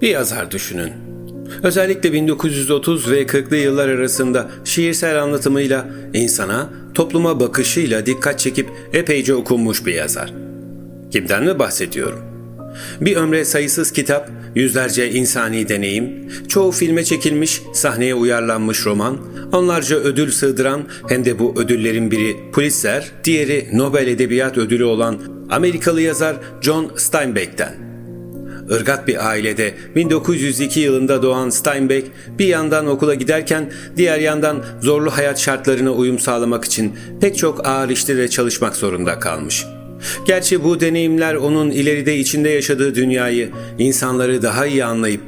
Bir yazar düşünün. Özellikle 1930 ve 40'lı yıllar arasında şiirsel anlatımıyla insana, topluma bakışıyla dikkat çekip epeyce okunmuş bir yazar. Kimden mi bahsediyorum? Bir ömre sayısız kitap, yüzlerce insani deneyim, çoğu filme çekilmiş, sahneye uyarlanmış roman, onlarca ödül sığdıran hem de bu ödüllerin biri Pulitzer, diğeri Nobel Edebiyat Ödülü olan Amerikalı yazar John Steinbeck'ten. Irgat bir ailede 1902 yılında doğan Steinbeck bir yandan okula giderken diğer yandan zorlu hayat şartlarına uyum sağlamak için pek çok ağır işte de çalışmak zorunda kalmış. Gerçi bu deneyimler onun ileride içinde yaşadığı dünyayı, insanları daha iyi anlayıp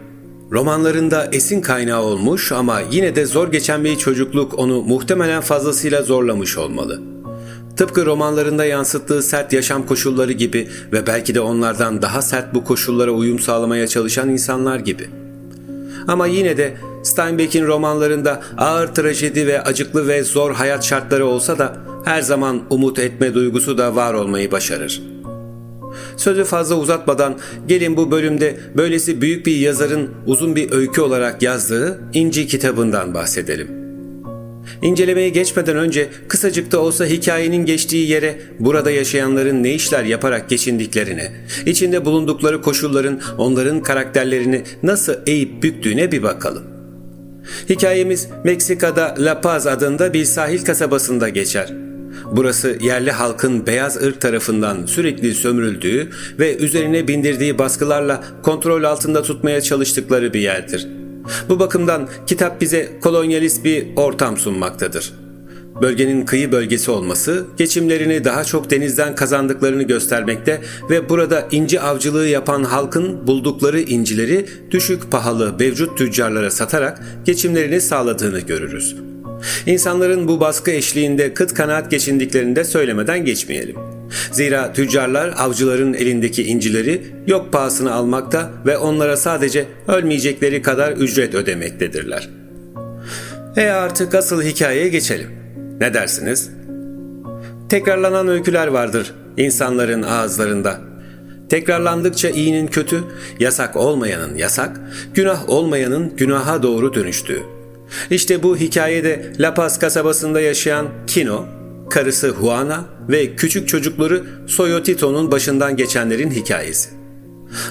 romanlarında esin kaynağı olmuş ama yine de zor geçen bir çocukluk onu muhtemelen fazlasıyla zorlamış olmalı. Tıpkı romanlarında yansıttığı sert yaşam koşulları gibi ve belki de onlardan daha sert bu koşullara uyum sağlamaya çalışan insanlar gibi. Ama yine de Steinbeck'in romanlarında ağır trajedi ve acıklı ve zor hayat şartları olsa da her zaman umut etme duygusu da var olmayı başarır. Sözü fazla uzatmadan gelin bu bölümde böylesi büyük bir yazarın uzun bir öykü olarak yazdığı İnci kitabından bahsedelim. İncelemeye geçmeden önce kısacık da olsa hikayenin geçtiği yere burada yaşayanların ne işler yaparak geçindiklerine, içinde bulundukları koşulların onların karakterlerini nasıl eğip büktüğüne bir bakalım. Hikayemiz Meksika'da La Paz adında bir sahil kasabasında geçer. Burası yerli halkın beyaz ırk tarafından sürekli sömürüldüğü ve üzerine bindirdiği baskılarla kontrol altında tutmaya çalıştıkları bir yerdir. Bu bakımdan kitap bize kolonyalist bir ortam sunmaktadır. Bölgenin kıyı bölgesi olması geçimlerini daha çok denizden kazandıklarını göstermekte ve burada inci avcılığı yapan halkın buldukları incileri düşük pahalı mevcut tüccarlara satarak geçimlerini sağladığını görürüz. İnsanların bu baskı eşliğinde kıt kanaat geçindiklerini de söylemeden geçmeyelim. Zira tüccarlar avcıların elindeki incileri yok pahasına almakta ve onlara sadece ölmeyecekleri kadar ücret ödemektedirler. E artık asıl hikayeye geçelim. Ne dersiniz? Tekrarlanan öyküler vardır insanların ağızlarında. Tekrarlandıkça iyinin kötü, yasak olmayanın yasak, günah olmayanın günaha doğru dönüştüğü. İşte bu hikayede La Paz kasabasında yaşayan Kino, karısı Juana ve küçük çocukları Soyotito'nun başından geçenlerin hikayesi.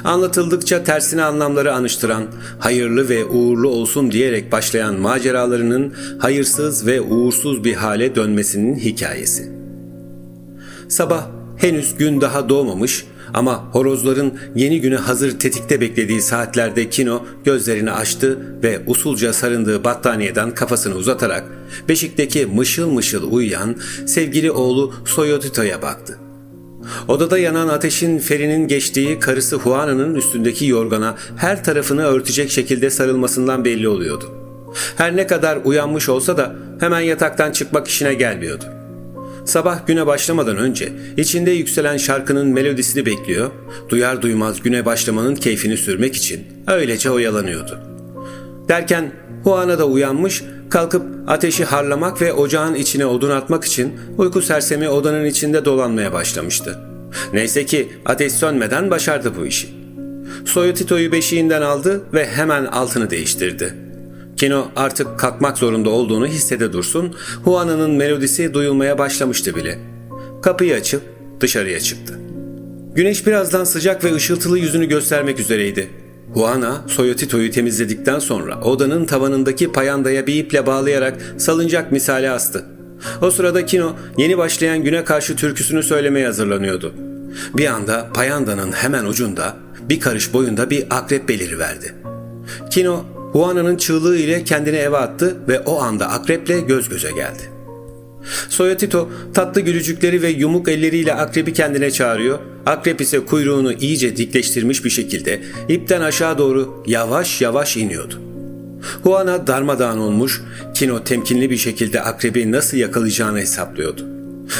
Anlatıldıkça tersine anlamları anıştıran, hayırlı ve uğurlu olsun diyerek başlayan maceralarının hayırsız ve uğursuz bir hale dönmesinin hikayesi. Sabah henüz gün daha doğmamış ama horozların yeni güne hazır tetikte beklediği saatlerde Kino gözlerini açtı ve usulca sarındığı battaniyeden kafasını uzatarak beşikteki mışıl mışıl uyuyan sevgili oğlu Soyotito'ya baktı. Odada yanan ateşin ferinin geçtiği karısı Juana'nın üstündeki yorgana her tarafını örtecek şekilde sarılmasından belli oluyordu. Her ne kadar uyanmış olsa da hemen yataktan çıkmak işine gelmiyordu. Sabah güne başlamadan önce içinde yükselen şarkının melodisini bekliyor, duyar duymaz güne başlamanın keyfini sürmek için öylece oyalanıyordu. Derken Juana da uyanmış, kalkıp ateşi harlamak ve ocağın içine odun atmak için uyku sersemi odanın içinde dolanmaya başlamıştı. Neyse ki ateş sönmeden başardı bu işi. Soyotito'yu beşiğinden aldı ve hemen altını değiştirdi. Kino artık kalkmak zorunda olduğunu hissede dursun, Juana'nın melodisi duyulmaya başlamıştı bile. Kapıyı açıp dışarıya çıktı. Güneş birazdan sıcak ve ışıltılı yüzünü göstermek üzereydi. Juana, Soyotito'yu temizledikten sonra odanın tavanındaki payandaya bir iple bağlayarak salıncak misali astı. O sırada Kino yeni başlayan güne karşı türküsünü söylemeye hazırlanıyordu. Bir anda payandanın hemen ucunda bir karış boyunda bir akrep beliriverdi. Kino Juana'nın çığlığı ile kendini eve attı ve o anda akreple göz göze geldi. Soyatito tatlı gülücükleri ve yumuk elleriyle akrebi kendine çağırıyor. Akrep ise kuyruğunu iyice dikleştirmiş bir şekilde ipten aşağı doğru yavaş yavaş iniyordu. Juana darmadağın olmuş, Kino temkinli bir şekilde akrebi nasıl yakalayacağını hesaplıyordu.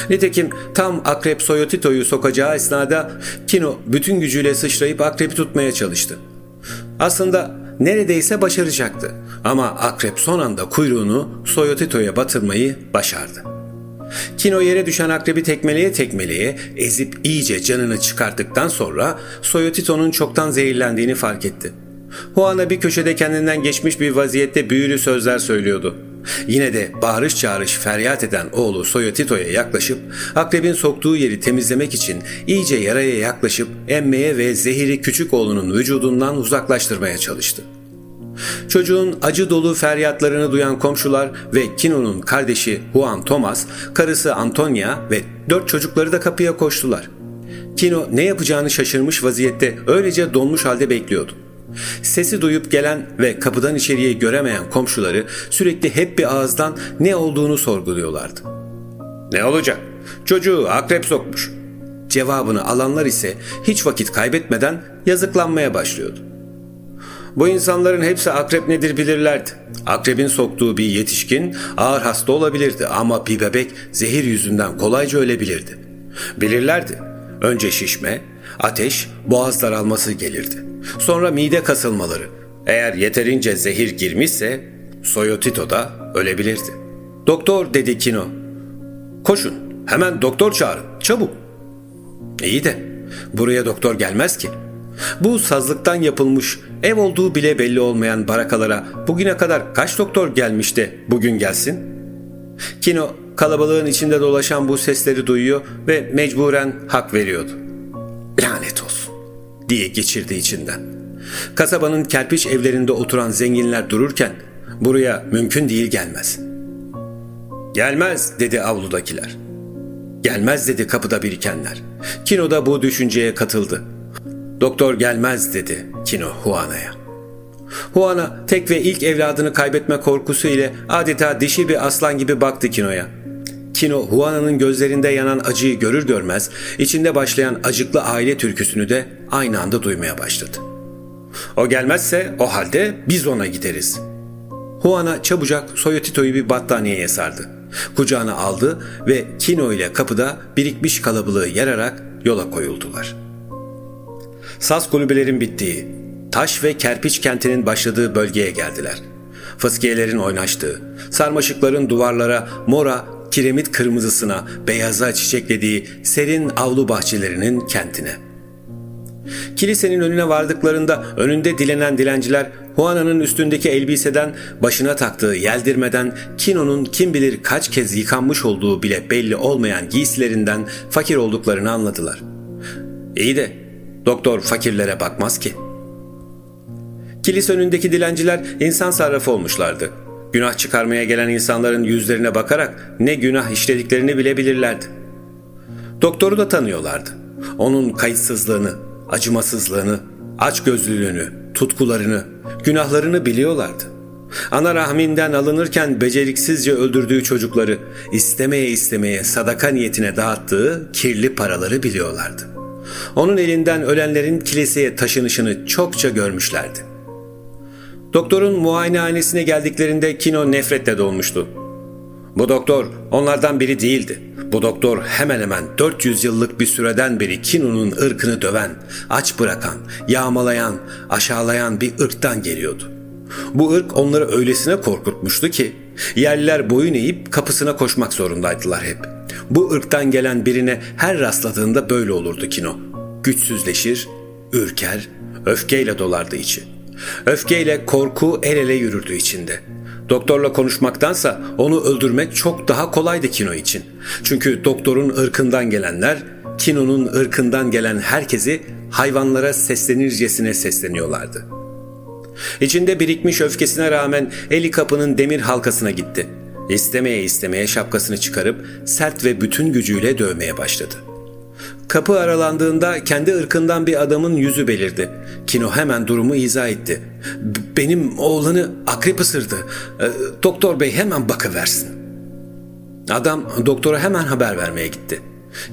Nitekim tam akrep Soyotito'yu sokacağı esnada Kino bütün gücüyle sıçrayıp akrebi tutmaya çalıştı. Aslında neredeyse başaracaktı ama akrep son anda kuyruğunu Soyotito'ya batırmayı başardı. Kino yere düşen akrebi tekmeleye tekmeleye ezip iyice canını çıkarttıktan sonra Soyotito'nun çoktan zehirlendiğini fark etti. Juana bir köşede kendinden geçmiş bir vaziyette büyülü sözler söylüyordu. Yine de bağırış çağırış feryat eden oğlu Soyotito'ya yaklaşıp akrebin soktuğu yeri temizlemek için iyice yaraya yaklaşıp emmeye ve zehiri küçük oğlunun vücudundan uzaklaştırmaya çalıştı. Çocuğun acı dolu feryatlarını duyan komşular ve Kino'nun kardeşi Juan Thomas, karısı Antonia ve dört çocukları da kapıya koştular. Kino ne yapacağını şaşırmış vaziyette öylece donmuş halde bekliyordu. Sesi duyup gelen ve kapıdan içeriye göremeyen komşuları sürekli hep bir ağızdan ne olduğunu sorguluyorlardı. Ne olacak? Çocuğu akrep sokmuş. Cevabını alanlar ise hiç vakit kaybetmeden yazıklanmaya başlıyordu. Bu insanların hepsi akrep nedir bilirlerdi. Akrebin soktuğu bir yetişkin ağır hasta olabilirdi ama bir bebek zehir yüzünden kolayca ölebilirdi. Bilirlerdi. Önce şişme, ateş, boğaz daralması gelirdi. Sonra mide kasılmaları. Eğer yeterince zehir girmişse Soyotito da ölebilirdi. Doktor dedi Kino. Koşun hemen doktor çağırın çabuk. İyi de buraya doktor gelmez ki. Bu sazlıktan yapılmış ev olduğu bile belli olmayan barakalara bugüne kadar kaç doktor gelmiş de bugün gelsin? Kino kalabalığın içinde dolaşan bu sesleri duyuyor ve mecburen hak veriyordu. Lanet olsun diye geçirdi içinden. Kasabanın kerpiç evlerinde oturan zenginler dururken buraya mümkün değil gelmez. Gelmez dedi avludakiler. Gelmez dedi kapıda birikenler. Kino da bu düşünceye katıldı. Doktor gelmez dedi Kino Juana'ya. Juana tek ve ilk evladını kaybetme korkusu ile adeta dişi bir aslan gibi baktı Kino'ya. Kino Juana'nın gözlerinde yanan acıyı görür görmez içinde başlayan acıklı aile türküsünü de aynı anda duymaya başladı. O gelmezse o halde biz ona gideriz. Juana çabucak Soyotito'yu bir battaniyeye sardı. Kucağına aldı ve Kino ile kapıda birikmiş kalabalığı yararak yola koyuldular. Saz kulübelerin bittiği, taş ve kerpiç kentinin başladığı bölgeye geldiler. Fıskiyelerin oynaştığı, sarmaşıkların duvarlara mora, kiremit kırmızısına, beyaza çiçeklediği serin avlu bahçelerinin kentine. Kilisenin önüne vardıklarında önünde dilenen dilenciler Juana'nın üstündeki elbiseden başına taktığı yeldirmeden Kino'nun kim bilir kaç kez yıkanmış olduğu bile belli olmayan giysilerinden fakir olduklarını anladılar. İyi de doktor fakirlere bakmaz ki. Kilise önündeki dilenciler insan sarrafı olmuşlardı. Günah çıkarmaya gelen insanların yüzlerine bakarak ne günah işlediklerini bilebilirlerdi. Doktoru da tanıyorlardı. Onun kayıtsızlığını, acımasızlığını, açgözlülüğünü, tutkularını, günahlarını biliyorlardı. Ana rahminden alınırken beceriksizce öldürdüğü çocukları istemeye istemeye sadaka niyetine dağıttığı kirli paraları biliyorlardı. Onun elinden ölenlerin kiliseye taşınışını çokça görmüşlerdi. Doktorun muayenehanesine geldiklerinde Kino nefretle dolmuştu. Bu doktor onlardan biri değildi. Bu doktor hemen hemen 400 yıllık bir süreden beri Kino'nun ırkını döven, aç bırakan, yağmalayan, aşağılayan bir ırktan geliyordu. Bu ırk onları öylesine korkutmuştu ki yerliler boyun eğip kapısına koşmak zorundaydılar hep. Bu ırktan gelen birine her rastladığında böyle olurdu Kino. Güçsüzleşir, ürker, öfkeyle dolardı içi. Öfkeyle korku el ele yürürdü içinde. Doktorla konuşmaktansa onu öldürmek çok daha kolaydı Kino için. Çünkü doktorun ırkından gelenler, Kino'nun ırkından gelen herkesi hayvanlara seslenircesine sesleniyorlardı. İçinde birikmiş öfkesine rağmen eli kapının demir halkasına gitti. İstemeye istemeye şapkasını çıkarıp sert ve bütün gücüyle dövmeye başladı. Kapı aralandığında kendi ırkından bir adamın yüzü belirdi. Kino hemen durumu izah etti. Benim oğlanı akrep ısırdı. E, doktor bey hemen bakıversin. Adam doktora hemen haber vermeye gitti.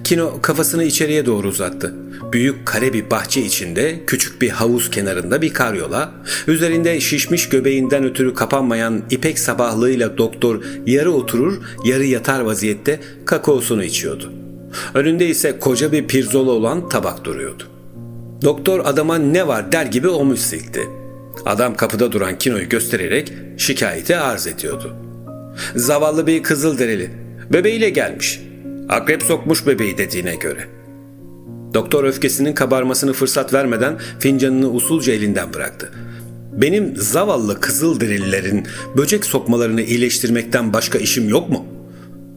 Kino kafasını içeriye doğru uzattı. Büyük kare bir bahçe içinde küçük bir havuz kenarında bir karyola, üzerinde şişmiş göbeğinden ötürü kapanmayan ipek sabahlığıyla doktor yarı oturur yarı yatar vaziyette kakaosunu içiyordu. Önünde ise koca bir pirzola olan tabak duruyordu. Doktor adama ne var der gibi omuz silkti. Adam kapıda duran Kino'yu göstererek şikayeti arz ediyordu. Zavallı bir kızıl dereli. Bebeğiyle gelmiş. Akrep sokmuş bebeği dediğine göre. Doktor öfkesinin kabarmasını fırsat vermeden fincanını usulca elinden bıraktı. Benim zavallı kızılderililerin böcek sokmalarını iyileştirmekten başka işim yok mu?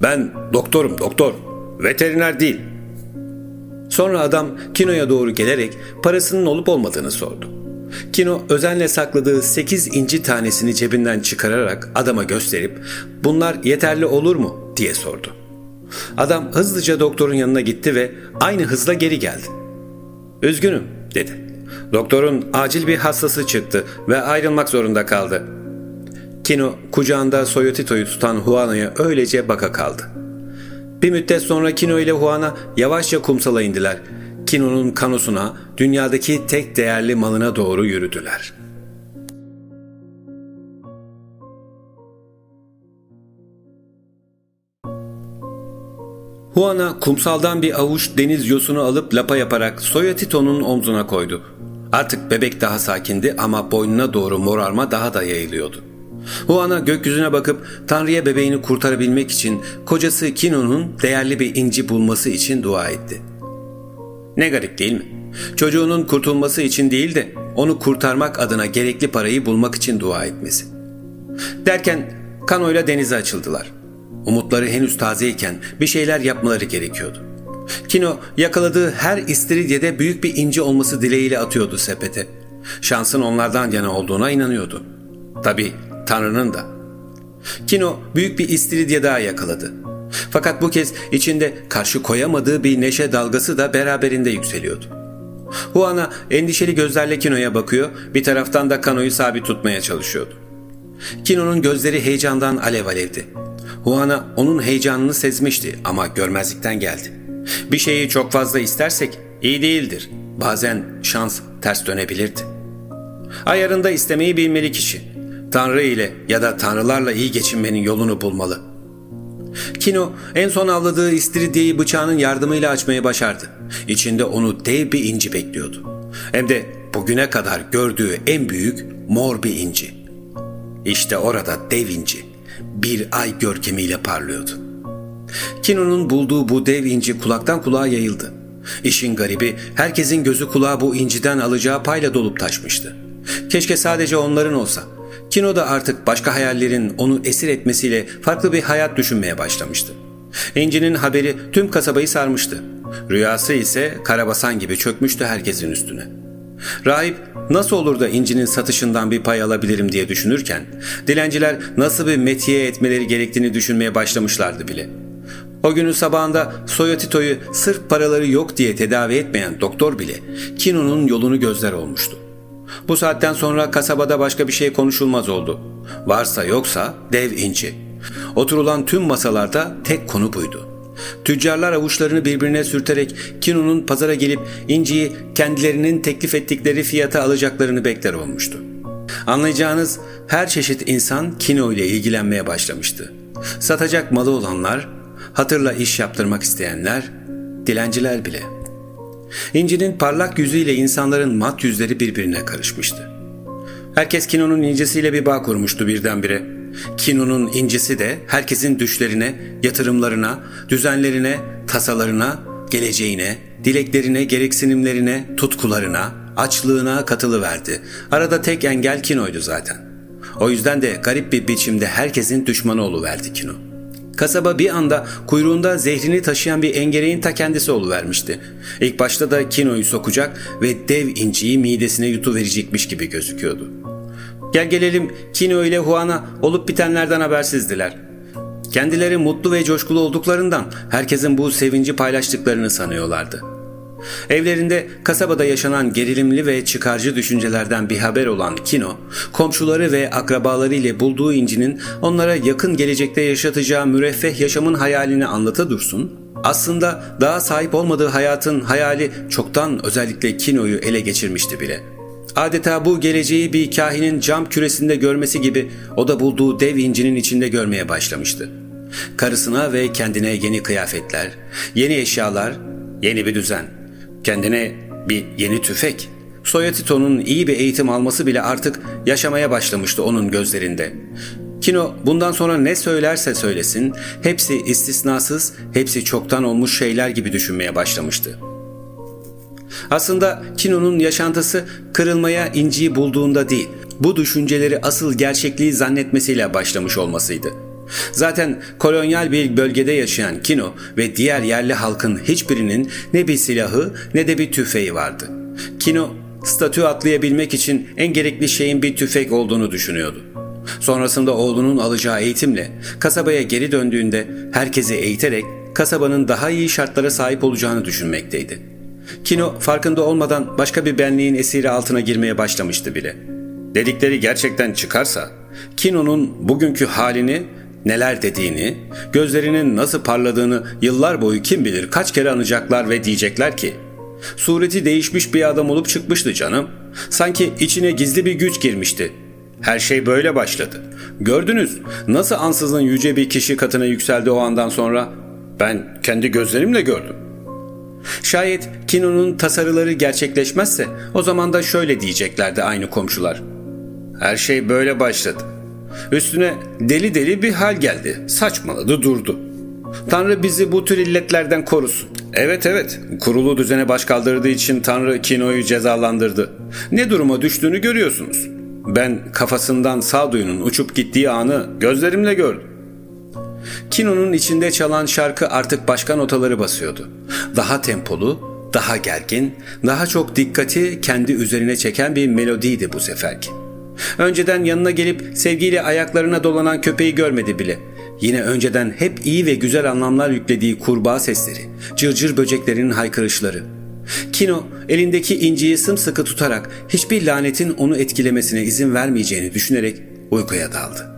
Ben doktorum doktor, veteriner değil. Sonra adam Kino'ya doğru gelerek parasının olup olmadığını sordu. Kino özenle sakladığı 8 inci tanesini cebinden çıkararak adama gösterip bunlar yeterli olur mu diye sordu. Adam hızlıca doktorun yanına gitti ve aynı hızla geri geldi. Üzgünüm dedi. Doktorun acil bir hastası çıktı ve ayrılmak zorunda kaldı. Kino kucağında Soyotito'yu tutan Juana'ya öylece baka kaldı. Bir müddet sonra Kino ile Juana yavaşça kumsala indiler. Kino'nun kanosuna, dünyadaki tek değerli malına doğru yürüdüler. Juana kumsaldan bir avuç deniz yosunu alıp lapa yaparak Soyatito'nun omzuna koydu. Artık bebek daha sakindi ama boynuna doğru morarma daha da yayılıyordu. Juana gökyüzüne bakıp Tanrı'ya bebeğini kurtarabilmek için kocası Kino'nun değerli bir inci bulması için dua etti. Ne garip değil mi? Çocuğunun kurtulması için değil de onu kurtarmak adına gerekli parayı bulmak için dua etmesi. Derken kanoyla denize açıldılar. Umutları henüz tazeyken bir şeyler yapmaları gerekiyordu. Kino yakaladığı her istiridyede büyük bir inci olması dileğiyle atıyordu sepete. Şansın onlardan yana olduğuna inanıyordu. Tabi Tanrı'nın da. Kino büyük bir istiridye daha yakaladı. Fakat bu kez içinde karşı koyamadığı bir neşe dalgası da beraberinde yükseliyordu. Juana endişeli gözlerle Kino'ya bakıyor, bir taraftan da kanoyu sabit tutmaya çalışıyordu. Kino'nun gözleri heyecandan alev alevdi. Juana onun heyecanını sezmişti ama görmezlikten geldi. Bir şeyi çok fazla istersek iyi değildir. Bazen şans ters dönebilirdi. Ayarında istemeyi bilmeli kişi. Tanrı ile ya da tanrılarla iyi geçinmenin yolunu bulmalı. Kino en son avladığı istiridyeyi bıçağının yardımıyla açmayı başardı. İçinde onu dev bir inci bekliyordu. Hem de bugüne kadar gördüğü en büyük mor bir inci. İşte orada dev inci bir ay görkemiyle parlıyordu. Kino'nun bulduğu bu dev inci kulaktan kulağa yayıldı. İşin garibi herkesin gözü kulağı bu inciden alacağı payla dolup taşmıştı. Keşke sadece onların olsa. Kino da artık başka hayallerin onu esir etmesiyle farklı bir hayat düşünmeye başlamıştı. İnci'nin haberi tüm kasabayı sarmıştı. Rüyası ise karabasan gibi çökmüştü herkesin üstüne. Rahip nasıl olur da incinin satışından bir pay alabilirim diye düşünürken dilenciler nasıl bir metiye etmeleri gerektiğini düşünmeye başlamışlardı bile. O günün sabahında Soyotito'yu sırf paraları yok diye tedavi etmeyen doktor bile Kino'nun yolunu gözler olmuştu. Bu saatten sonra kasabada başka bir şey konuşulmaz oldu. Varsa yoksa dev inci. Oturulan tüm masalarda tek konu buydu. Tüccarlar avuçlarını birbirine sürterek Kino'nun pazara gelip inciyi kendilerinin teklif ettikleri fiyata alacaklarını bekler olmuştu. Anlayacağınız her çeşit insan Kino ile ilgilenmeye başlamıştı. Satacak malı olanlar, hatırla iş yaptırmak isteyenler, dilenciler bile. İncinin parlak yüzüyle insanların mat yüzleri birbirine karışmıştı. Herkes Kino'nun incisiyle bir bağ kurmuştu birdenbire. Kino'nun incisi de herkesin düşlerine, yatırımlarına, düzenlerine, tasalarına, geleceğine, dileklerine, gereksinimlerine, tutkularına, açlığına katılıverdi. Arada tek engel Kino'ydu zaten. O yüzden de garip bir biçimde herkesin düşmanı oluverdi Kino. Kasaba bir anda kuyruğunda zehrini taşıyan bir engereğin ta kendisi oluvermişti. İlk başta da Kino'yu sokacak ve dev inciyi midesine yutuverecekmiş gibi gözüküyordu. Gel gelelim Kino ile Juana olup bitenlerden habersizdiler. Kendileri mutlu ve coşkulu olduklarından herkesin bu sevinci paylaştıklarını sanıyorlardı. Evlerinde kasabada yaşanan gerilimli ve çıkarcı düşüncelerden bir haber olan Kino, komşuları ve akrabaları ile bulduğu incinin onlara yakın gelecekte yaşatacağı müreffeh yaşamın hayalini anlata dursun, aslında daha sahip olmadığı hayatın hayali çoktan özellikle Kino'yu ele geçirmişti bile. Adeta bu geleceği bir kahinin cam küresinde görmesi gibi o da bulduğu dev incinin içinde görmeye başlamıştı. Karısına ve kendine yeni kıyafetler, yeni eşyalar, yeni bir düzen. Kendine bir yeni tüfek. Soyatito'nun iyi bir eğitim alması bile artık yaşamaya başlamıştı onun gözlerinde. Kino bundan sonra ne söylerse söylesin hepsi istisnasız, hepsi çoktan olmuş şeyler gibi düşünmeye başlamıştı. Aslında Kino'nun yaşantısı kırılmaya inciyi bulduğunda değil, bu düşünceleri asıl gerçekliği zannetmesiyle başlamış olmasıydı. Zaten kolonyal bir bölgede yaşayan Kino ve diğer yerli halkın hiçbirinin ne bir silahı ne de bir tüfeği vardı. Kino statü atlayabilmek için en gerekli şeyin bir tüfek olduğunu düşünüyordu. Sonrasında oğlunun alacağı eğitimle kasabaya geri döndüğünde herkesi eğiterek kasabanın daha iyi şartlara sahip olacağını düşünmekteydi. Kino farkında olmadan başka bir benliğin esiri altına girmeye başlamıştı bile. Dedikleri gerçekten çıkarsa Kino'nun bugünkü halini neler dediğini, gözlerinin nasıl parladığını yıllar boyu kim bilir kaç kere anacaklar ve diyecekler ki Sureti değişmiş bir adam olup çıkmıştı canım. Sanki içine gizli bir güç girmişti. Her şey böyle başladı. Gördünüz nasıl ansızın yüce bir kişi katına yükseldi o andan sonra? Ben kendi gözlerimle gördüm. Şayet Kino'nun tasarıları gerçekleşmezse o zaman da şöyle diyeceklerdi aynı komşular. Her şey böyle başladı. Üstüne deli deli bir hal geldi. Saçmaladı durdu. Tanrı bizi bu tür illetlerden korusun. Evet evet kurulu düzene baş kaldırdığı için Tanrı Kino'yu cezalandırdı. Ne duruma düştüğünü görüyorsunuz. Ben kafasından sağduyunun uçup gittiği anı gözlerimle gördüm. Kino'nun içinde çalan şarkı artık başka notaları basıyordu. Daha tempolu, daha gergin, daha çok dikkati kendi üzerine çeken bir melodiydi bu seferki. Önceden yanına gelip sevgiyle ayaklarına dolanan köpeği görmedi bile. Yine önceden hep iyi ve güzel anlamlar yüklediği kurbağa sesleri, cırcır böceklerinin haykırışları. Kino elindeki inciyi sımsıkı tutarak hiçbir lanetin onu etkilemesine izin vermeyeceğini düşünerek uykuya daldı.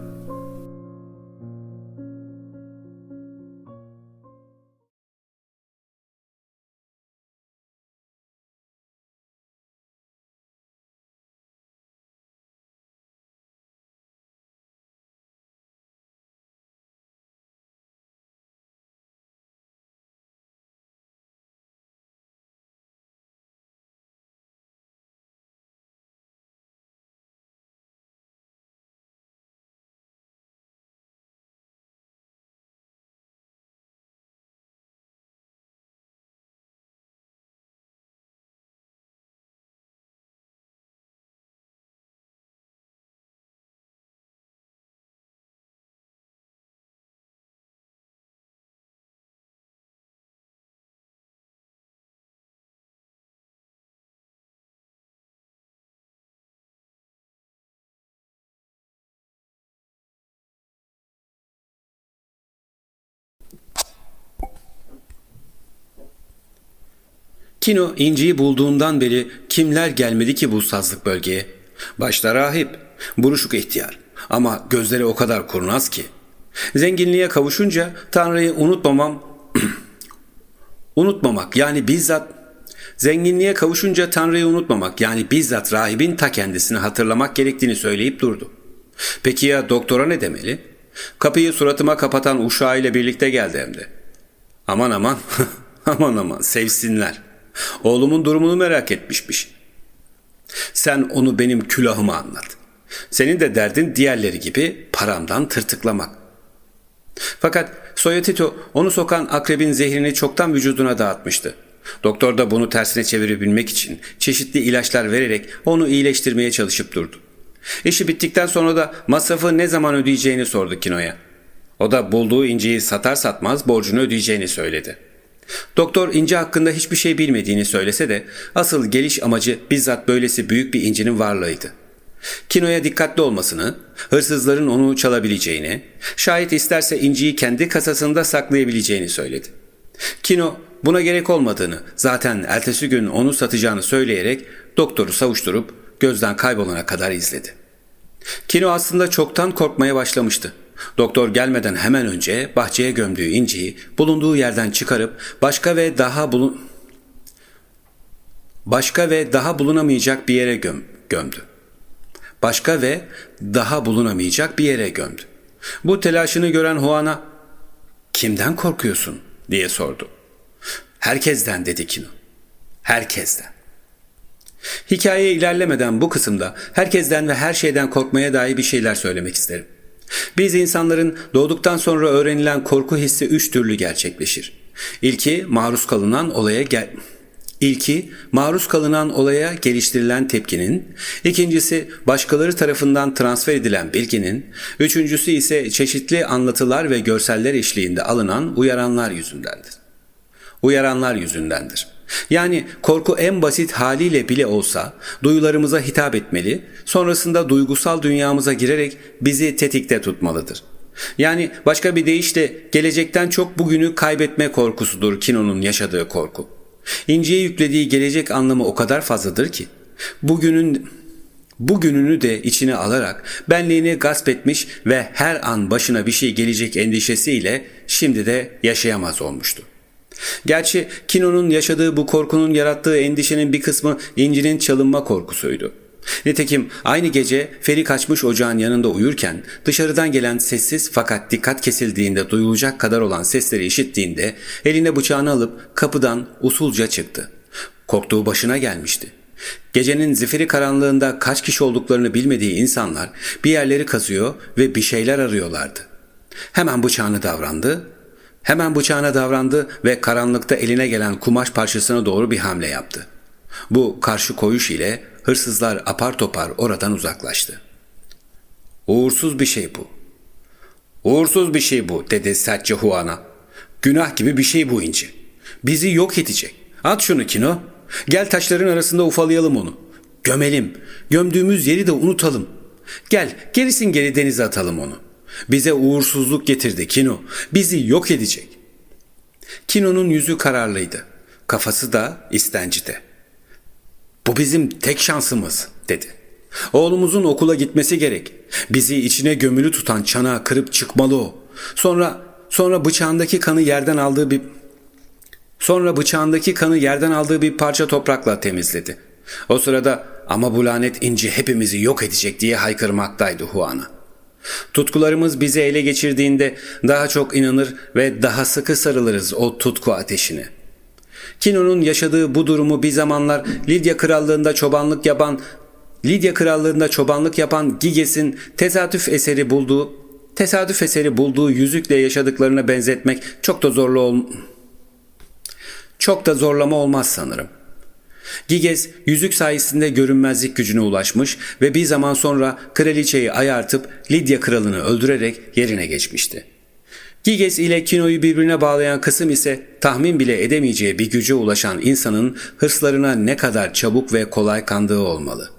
Kino inciyi bulduğundan beri kimler gelmedi ki bu sazlık bölgeye? Başta rahip, buruşuk ihtiyar ama gözleri o kadar kurnaz ki. Zenginliğe kavuşunca Tanrı'yı unutmamam, unutmamak yani bizzat zenginliğe kavuşunca Tanrı'yı unutmamak yani bizzat rahibin ta kendisini hatırlamak gerektiğini söyleyip durdu. Peki ya doktora ne demeli? Kapıyı suratıma kapatan uşağıyla birlikte geldi hem de. Aman aman, aman aman sevsinler.'' Oğlumun durumunu merak etmişmiş. Sen onu benim külahıma anlat. Senin de derdin diğerleri gibi paramdan tırtıklamak. Fakat Soyatito onu sokan akrebin zehrini çoktan vücuduna dağıtmıştı. Doktor da bunu tersine çevirebilmek için çeşitli ilaçlar vererek onu iyileştirmeye çalışıp durdu. İşi bittikten sonra da masrafı ne zaman ödeyeceğini sordu Kino'ya. O da bulduğu inciyi satar satmaz borcunu ödeyeceğini söyledi.'' Doktor inci hakkında hiçbir şey bilmediğini söylese de asıl geliş amacı bizzat böylesi büyük bir incinin varlığıydı. Kino'ya dikkatli olmasını, hırsızların onu çalabileceğini, şayet isterse inciyi kendi kasasında saklayabileceğini söyledi. Kino buna gerek olmadığını, zaten ertesi gün onu satacağını söyleyerek doktoru savuşturup gözden kaybolana kadar izledi. Kino aslında çoktan korkmaya başlamıştı. Doktor gelmeden hemen önce bahçeye gömdüğü inciyi bulunduğu yerden çıkarıp başka ve daha bulun başka ve daha bulunamayacak bir yere göm gömdü. Başka ve daha bulunamayacak bir yere gömdü. Bu telaşını gören Huan'a "Kimden korkuyorsun?" diye sordu. "Herkesten." dedi Kino. "Herkesten." Hikaye ilerlemeden bu kısımda herkesten ve her şeyden korkmaya dair bir şeyler söylemek isterim. Biz insanların doğduktan sonra öğrenilen korku hissi üç türlü gerçekleşir. İlki maruz kalınan olaya gel İlki maruz kalınan olaya geliştirilen tepkinin, ikincisi başkaları tarafından transfer edilen bilginin, üçüncüsü ise çeşitli anlatılar ve görseller eşliğinde alınan uyaranlar yüzündendir. Uyaranlar yüzündendir. Yani korku en basit haliyle bile olsa duyularımıza hitap etmeli, sonrasında duygusal dünyamıza girerek bizi tetikte tutmalıdır. Yani başka bir deyişle gelecekten çok bugünü kaybetme korkusudur Kino'nun yaşadığı korku. İnci'ye yüklediği gelecek anlamı o kadar fazladır ki bugünün bugününü de içine alarak benliğini gasp etmiş ve her an başına bir şey gelecek endişesiyle şimdi de yaşayamaz olmuştu. Gerçi Kino'nun yaşadığı bu korkunun yarattığı endişenin bir kısmı İnci'nin çalınma korkusuydu. Nitekim aynı gece Feri kaçmış ocağın yanında uyurken dışarıdan gelen sessiz fakat dikkat kesildiğinde duyulacak kadar olan sesleri işittiğinde eline bıçağını alıp kapıdan usulca çıktı. Korktuğu başına gelmişti. Gecenin zifiri karanlığında kaç kişi olduklarını bilmediği insanlar bir yerleri kazıyor ve bir şeyler arıyorlardı. Hemen bıçağını davrandı, hemen bıçağına davrandı ve karanlıkta eline gelen kumaş parçasına doğru bir hamle yaptı. Bu karşı koyuş ile hırsızlar apar topar oradan uzaklaştı. Uğursuz bir şey bu. Uğursuz bir şey bu dedi sertçe Huan'a. Günah gibi bir şey bu inci. Bizi yok edecek. At şunu Kino. Gel taşların arasında ufalayalım onu. Gömelim. Gömdüğümüz yeri de unutalım. Gel gerisin geri denize atalım onu. Bize uğursuzluk getirdi Kino. Bizi yok edecek. Kino'nun yüzü kararlıydı. Kafası da istencide. Bu bizim tek şansımız dedi. Oğlumuzun okula gitmesi gerek. Bizi içine gömülü tutan çanağı kırıp çıkmalı o. Sonra sonra bıçağındaki kanı yerden aldığı bir sonra bıçağındaki kanı yerden aldığı bir parça toprakla temizledi. O sırada ama bu lanet inci hepimizi yok edecek diye haykırmaktaydı Huan'a. Tutkularımız bizi ele geçirdiğinde daha çok inanır ve daha sıkı sarılırız o tutku ateşine. Kino'nun yaşadığı bu durumu bir zamanlar Lidya krallığında çobanlık yapan Lidya krallığında çobanlık yapan Giges'in tesadüf eseri bulduğu tesadüf eseri bulduğu yüzükle yaşadıklarına benzetmek çok da zorlu ol çok da zorlama olmaz sanırım. Giges yüzük sayesinde görünmezlik gücüne ulaşmış ve bir zaman sonra kraliçeyi ayartıp Lidya kralını öldürerek yerine geçmişti. Giges ile Kino'yu birbirine bağlayan kısım ise tahmin bile edemeyeceği bir güce ulaşan insanın hırslarına ne kadar çabuk ve kolay kandığı olmalı.''